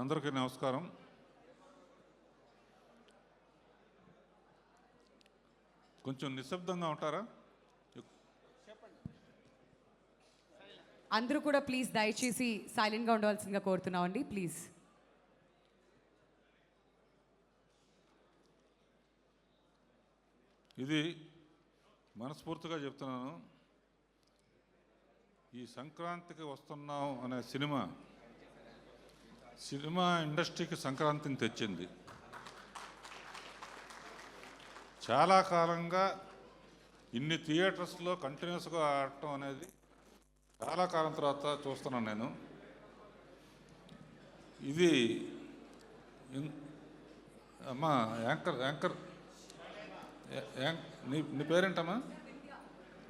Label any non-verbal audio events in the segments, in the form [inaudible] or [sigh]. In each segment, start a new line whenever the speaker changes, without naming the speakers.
అందరికీ నమస్కారం. కొంచెం నిశ్శబ్దంగా ఉంటారా?
అందరూ కూడా ప్లీజ్ దయచేసి సైలెంట్గా ఉండవలసిందిగా కోరుతున్నామండి ప్లీజ్.
ఇది మనస్ఫూర్తిగా చెప్తున్నాను. ఈ సంక్రాంతికి వస్తున్నాం అనే సినిమా సినిమా ఇండస్ట్రీకి సంక్రాంతిని తెచ్చింది. చాలా కాలంగా ఇన్ని థియేటర్స్లో కంటిన్యూస్గా ఆడటం అనేది చాలా కాలం తర్వాత చూస్తున్నాను నేను. ఇది అమ్మా యాంకర్ యాంకర్ నీ నీ పేరేంటమ్మా?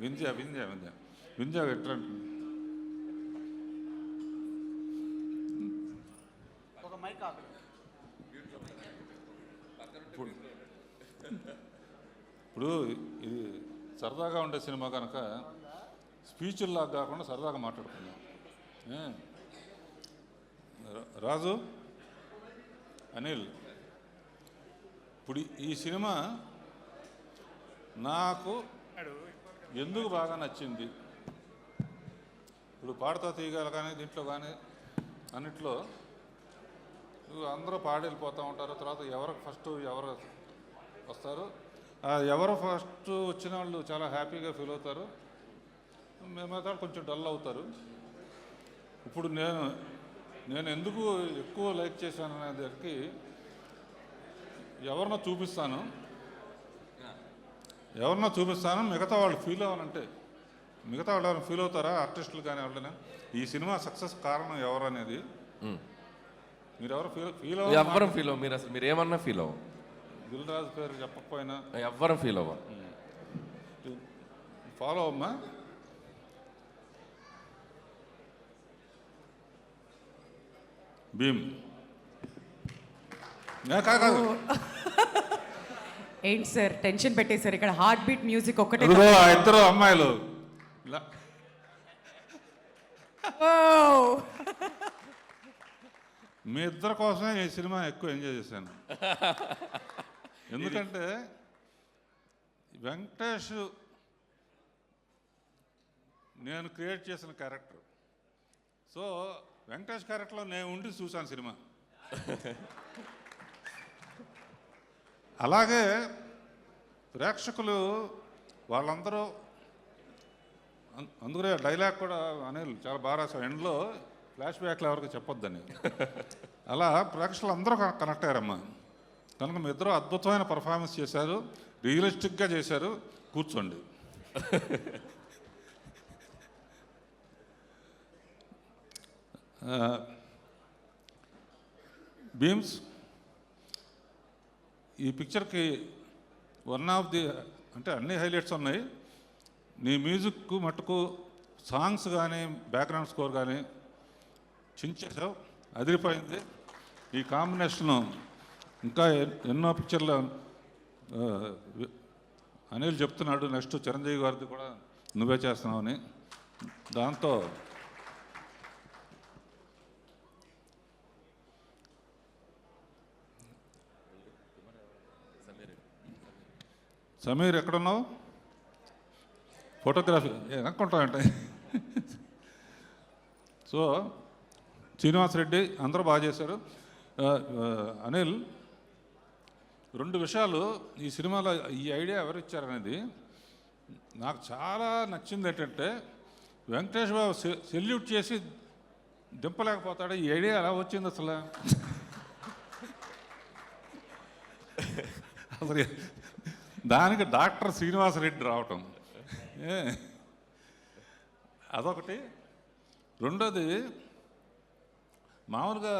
వింధ్య వింధ్య వింధ్య. వింధ్య ఎట్లా ఇప్పుడు ఇప్పుడు ఇది సరదాగా ఉండే సినిమా కనుక స్పీచ్ల్లాగా కాకుండా సరదాగా మాట్లాడుకుందాం. రాజు అనిల్ ఇప్పుడు ఈ సినిమా నాకు ఎందుకు బాగా నచ్చింది? ఇప్పుడు పాడతా తీయగల కానీ దీంట్లో కానీ అన్నిట్లో అందరూ పాడెళ్ళిపోతూ ఉంటారు తర్వాత ఎవరు ఫస్ట్ ఎవరు వస్తారు? ఎవరు ఫస్ట్ వచ్చిన వాళ్ళు చాలా హ్యాపీగా ఫీల్ అవుతారు. మిగతా కొంచెం డల్ అవుతారు. ఇప్పుడు నేను నేను ఎందుకు ఎక్కువ లైక్ చేశాను అనే దానికి ఎవరినో చూపిస్తాను. ఎవరినో చూపిస్తాను మిగతా వాళ్ళు ఫీల్ అవ్వాలంటే. మిగతా వాళ్ళు ఎవరైనా ఫీల్ అవుతారా? ఆర్టిస్టులు కానీ ఎవరైనా ఈ సినిమా సక్సెస్ కారణం ఎవరనేది మీరు ఎవరు ఫీల్ ఫీల్
ఎవ్వరం ఫీల్ అవ్వం మీరు అసలు మీరు ఏమన్నా ఫీల్ అవ్వం
దిల్ రాజు పేరు చెప్పకపోయినా.
ఎవ్వరం ఫీల్ అవ్వం
ఫాలో అమ్మా భీమ్. కాదు. [laughs]
ఏంటి సార్ టెన్షన్ పెట్టేశారు. ఇక్కడ హార్ట్ బీట్ మ్యూజిక్ ఒక్కటే
ఇద్దరు అమ్మాయిలు. ఇలా
ఓ!
మీ ఇద్దరి కోసమే ఈ సినిమా ఎక్కువ ఎంజాయ్ చేశాను. [laughs] ఎందుకంటే వెంకటేష్ నేను క్రియేట్ చేసిన క్యారెక్టర్ సో వెంకటేష్ క్యారెక్టర్లో నేను ఉండి చూశాను సినిమా. [laughs] అలాగే ప్రేక్షకులు వాళ్ళందరూ అందుకనే డైలాగ్ కూడా అనిల్ చాలా బాగా రాశారు. ఎండ్లో ఫ్లాష్ బ్యాక్లు ఎవరికి చెప్పొద్దని. అలా ప్రేక్షకులు అందరూ కనెక్ట్ అయ్యారమ్మా. కనుక మీ ఇద్దరు అద్భుతమైన పర్ఫార్మెన్స్ చేశారు. రియలిస్టిక్గా చేశారు. కూర్చోండి. బీమ్స్ ఈ పిక్చర్కి వన్ ఆఫ్ ది అంటే అన్ని హైలైట్స్ ఉన్నాయి. నీ మ్యూజిక్ మటుకు సాంగ్స్ కానీ బ్యాక్గ్రౌండ్ స్కోర్ కానీ చించేసావు అదిరిపోయింది. ఈ కాంబినేషను ఇంకా ఎ- ఎన్నో పిక్చర్లు అనిల్ చెప్తున్నాడు నెక్స్ట్ చిరంజీవి గారిది కూడా నువ్వే చేస్తున్నావని దాంతో సమీర్ ఎక్కడున్నావు? ఫోటోగ్రఫీ వెనక్కుంటామంటే సో శ్రీనివాస్ రెడ్డి అందరూ బాగా చేశారు. అనిల్ రెండు విషయాలు ఈ సినిమాలో ఈ ఐడియా ఎవరు ఇచ్చారనేది నాకు చాలా నచ్చింది ఏంటంటే వెంకటేష్ బాబు సెల్యూట్ చేసి దింపలేకపోతాడు. ఈ ఐడియా ఎలా వచ్చింది అసలు? అసలు దానికి డాక్టర్ శ్రీనివాసరెడ్డి రావటం. అదొకటి. రెండోది మామూలుగా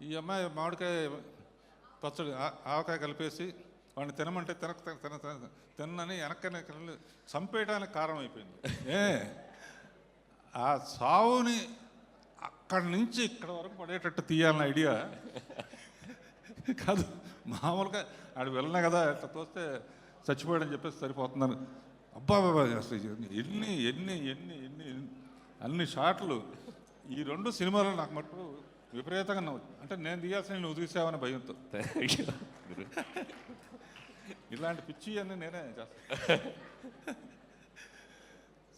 ఈ అమ్మాయి మామిడికాయ పచ్చడి ఆవకాయ కలిపేసి వాడిని తినమంటే తినక తిన తిన తిన తిన్నని వెనక్కనే చంపేయడానికి కారణం అయిపోయింది ఏ ఆ సావుని అక్కడి నుంచి ఇక్కడ వరకు పడేటట్టు తీయాలన్న ఐడియా కాదు. మామూలుగా ఆడు వెళ్ళినా కదా ఇట్లా తోస్తే చచ్చిపోయాడని చెప్పేసి సరిపోతున్నాను అబ్బా బాబా అసలు ఎన్ని ఎన్ని ఎన్ని ఎన్ని ఎన్ని- అన్ని షాట్లు ఈ రెండు సినిమాలు నాకు మటుకు విపరీతంగా నవ్వు. అంటే నేను తీయాల్సిన నువ్వు తీసావని భయంతో. ఇలాంటి పిచ్చి అన్నీ నేనే చేస్తాను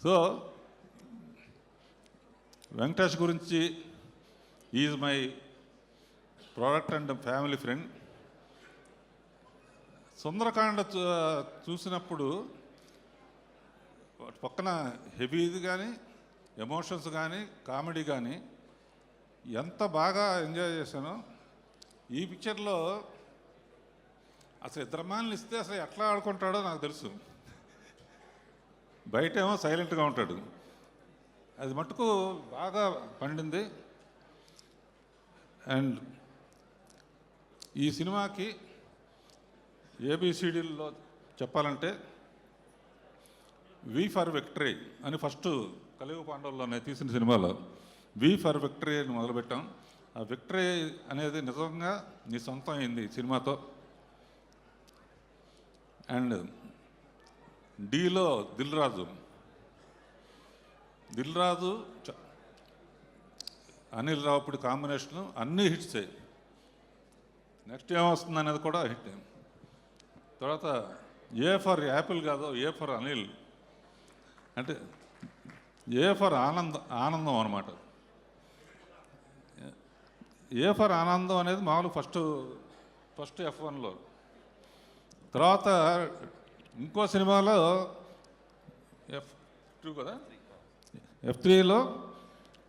సో వెంకటేష్ గురించి is my product and family friend. Sundarakanda చూ- చూసినప్పుడు పక్కన హెవీది కానీ ఎమోషన్స్ కానీ కామెడీ కానీ ఎంత బాగా ఎంజాయ్ చేశానో ఈ పిక్చర్లో అసలు ఇద్దరు మాలను ఇస్తే అసలు ఎట్లా ఆడుకుంటాడో నాకు తెలుసు. బయటేమో సైలెంట్గా ఉంటాడు. అది మటుకు బాగా పండింది. అండ్ ఈ సినిమాకి ఏబిసిడీల్లో చెప్పాలంటే వి ఫర్ విక్టరీ అని ఫస్ట్ కలియుగ పాండవుల్లోనే తీసిన సినిమాలో వి ఫర్ విక్టరీ అని మొదలుపెట్టాం. ఆ విక్టరీ అనేది నిజంగా నీ సొంతం అయింది ఈ సినిమాతో. అండ్ డీలో దిల్ రాజు దిల్ రాజు చ- అనిల్ రావుపుడి కాంబినేషను అన్నీ హిట్సే నెక్స్ట్ ఏమొస్తుంది అనేది కూడా హిట్. తర్వాత ఏ ఫర్ యాపిల్ కాదు ఏ ఫర్ అనిల్. అంటే ఏ ఫర్ ఆనందం ఆనందం అనమాట ఏ ఫర్ ఆనందం అనేది మామూలు ఫస్ట్ ఫస్ట్ ఎఫ్ వన్లో. తర్వాత ఇంకో సినిమాలో ఎఫ్ టూ కదా? ఎఫ్ త్రీలో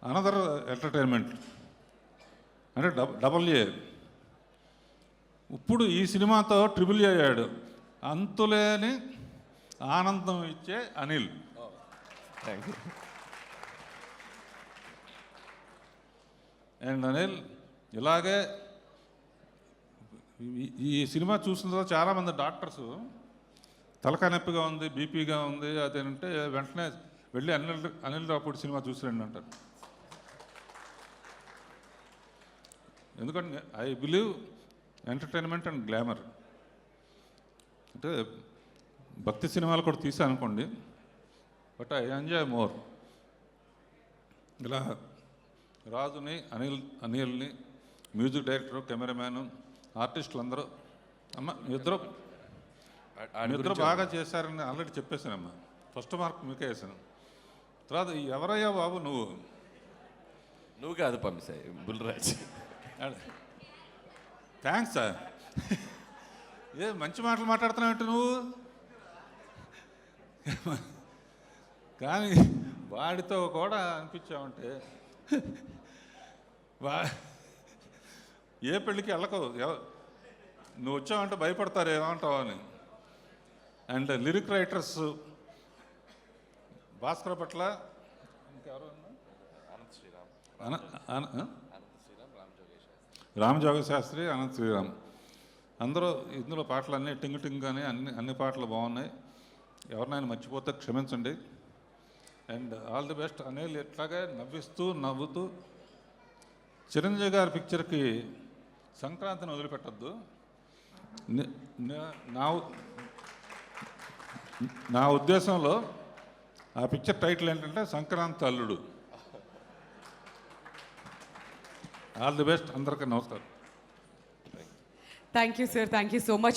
అనదర్ ఎంటర్టైన్మెంట్. అంటే డబ్ డబల్ ఏ. ఇప్పుడు ఈ సినిమాతో ట్రిపుల్ ఏ అయ్యాడు. అంతులేని ఆనందం ఇచ్చే Anil.
Thank you
and Anil ఇలాగే ఈ- సినిమా చూసిన తర్వాత చాలామంది డాక్టర్స్ తలకాయ నొప్పిగా ఉంది బీపీగా ఉంది అదేంటే వెంటనే వెళ్ళి అనిల్ అనిల్ రాపూడి సినిమా చూసిరండి అంటారు. ఎందుకంటే I believe entertainment and glamour. అంటే భక్తి సినిమాలు కూడా తీసా అనుకోండి బట్ ఐ ఎంజాయ్ మోర్. ఇలా రాజుని అనిల్ అనిల్ని మ్యూజిక్ డైరెక్టర్ కెమెరామ్యాన్ ఆర్టిస్టులు అందరూ అమ్మ మీ ఇద్దరు బాగా చేశారని ఆల్రెడీ చెప్పేశానమ్మా. ఫస్ట్ మార్క్ మీకే వేసాను తర్వాత ఎవరయ్యా బాబు నువ్వు?
నువ్వు కాదు పంపిసాయి బుల్రాజ్.
థ్యాంక్స్ సార్ ఏ మంచి మాటలు మాట్లాడుతున్నావు నువ్వు? కానీ వాడితో కూడా అనిపించావంటే వా ఏ పెళ్ళికి వెళ్ళకు నువ్వు వచ్చావంటే భయపడతారు ఏమంటావు అని. అండ్ లిరిక్ రైటర్స్ భాస్కర్ పట్ల ఇంకెవరు? రామజోగ శాస్త్రి. అనంత్ శ్రీరామ్. అందరూ ఇందులో పాటలు అన్నీ టింగ్ టింగ్ అని అన్ని అన్ని పాటలు బాగున్నాయి. ఎవరినైనా మర్చిపోతే క్షమించండి. And all the best. Anil ఎట్లాగే నవ్విస్తూ నవ్వుతూ చిరంజీవి గారి పిక్చర్కి సంక్రాంతిని వదిలిపెట్టద్దు. నా నా ఉద్దేశంలో ఆ పిక్చర్ టైటిల్ ఏంటంటే Sankranthi Alludu. All the best. అందరికీ నమస్కారం.
Thank you sir thank you so much